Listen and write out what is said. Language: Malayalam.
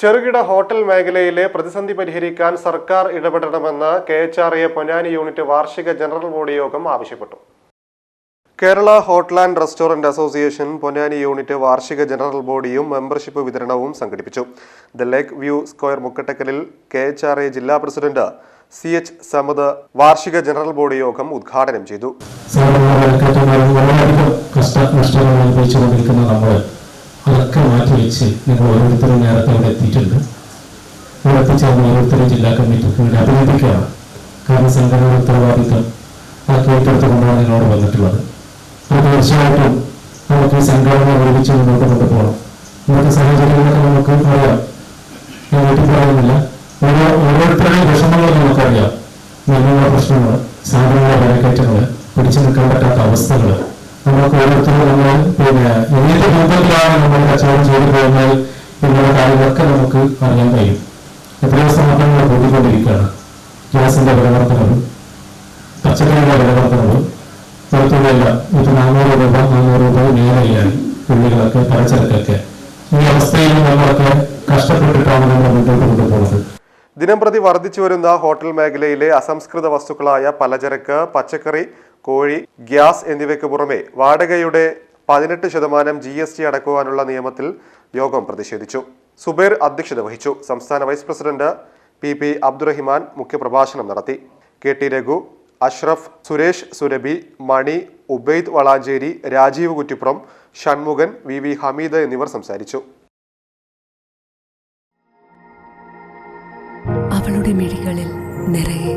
ചെറുകിട ഹോട്ടൽ മേഖലയിലെ പ്രതിസന്ധി പരിഹരിക്കാൻ സർക്കാർ ഇടപെടണമെന്ന് K H R A Ponnani unit വാർഷിക ജനറൽ ബോഡി യോഗം ആവശ്യപ്പെട്ടു. Kerala hotel and restaurant association Ponnani unit വാർഷിക ജനറൽ ബോഡിയും മെമ്പർഷിപ്പ് വിതരണവും സംഘടിപ്പിച്ചു. ദ ലേക്ക് വ്യൂ സ്ക്വയർ മുക്കട്ടക്കലിൽ കെ എച്ച് ആർ എ ജില്ലാ പ്രസിഡന്റ് സി എച്ച് സമദ് വാർഷിക ജനറൽ ബോഡി യോഗം ഉദ്ഘാടനം ചെയ്തു. അതൊക്കെ മാറ്റിവെച്ച് നിങ്ങൾ ഓരോരുത്തരും നേരത്തെ അവിടെ എത്തിയിട്ടുണ്ട്. ഇവിടെ എത്തിച്ചേർന്ന ഓരോരുത്തരും ജില്ലാ കമ്മിറ്റിക്ക് വേണ്ടി അഭിനന്ദിക്കുകയാണ്. കാരണം സംഘടന ഉത്തരവാദിത്വം ആക്കി ഏറ്റെടുത്തുകൊണ്ടാണ് നിങ്ങളോട് വന്നിട്ടുള്ളത്. അത് തീർച്ചയായിട്ടും നമുക്ക് ഈ സംഘടന ഒരുമിച്ച് മുന്നോട്ട് കൊണ്ടുപോകണം. ഇന്നത്തെ സാഹചര്യങ്ങളൊക്കെ നമുക്ക് അറിയാം. ഞാൻ വീട്ടിൽ പറയുന്നില്ല. ഓരോ ഓരോരുത്തരുടെയും വിഷമങ്ങൾ നമുക്കറിയാം. നിയമ പ്രശ്നങ്ങൾ സാധനങ്ങളുടെ വിലക്കയറ്റങ്ങൾ പിടിച്ചു നിൽക്കാൻ പറ്റാത്ത അവസ്ഥകൾ ഓരോരുത്തരും നമ്മൾ പിന്നെ ഏത് രൂപത്തിലാണ് നമ്മൾ കച്ചവടം ചെയ്തു പോകുന്നത് എന്നുള്ള കാര്യങ്ങളൊക്കെ നമുക്ക് അറിയാൻ കഴിയും. എത്രയോ നമ്മൾ കൂട്ടിക്കൊണ്ടിരിക്കുകയാണ് ഗ്യാസിന്റെ വിലവർത്തനവും പച്ചക്കറിയുടെ വിലവർത്തനവും പുറത്തുള്ള ഇപ്പൊ നാനൂറ് രൂപ നാനൂറ് രൂപ പലചരക്കൊക്കെ ഈ അവസ്ഥയിൽ നമ്മളൊക്കെ കഷ്ടപ്പെട്ടിട്ടാണ് നമ്മൾ മുന്നോട്ട് കൊണ്ടുപോകുന്നത്. ദിനംപ്രതി വർദ്ധിച്ചു വരുന്ന ഹോട്ടൽ മേഖലയിലെ അസംസ്കൃത വസ്തുക്കളായ പലചരക്ക് പച്ചക്കറി കോഴി ഗ്യാസ് എന്നിവയ്ക്ക് പുറമെ വാടകയുടെ പതിനെട്ട് ശതമാനം ജി എസ് ടി അടക്കുവാനുള്ള നിയമത്തിൽ യോഗം പ്രതിഷേധിച്ചു. സുബൈർ അധ്യക്ഷത വഹിച്ചു. സംസ്ഥാന vice president P P Abdurahiman മുഖ്യപ്രഭാഷണം നടത്തി. K T Raghu Ashraf Suresh Surabhi Mani Ubaid Valanchery Rajeev Kuttippuram Shanmukhan V V Hameed എന്നിവർ സംസാരിച്ചു. അവളുടെ മിഴികളിൽ നിറയെ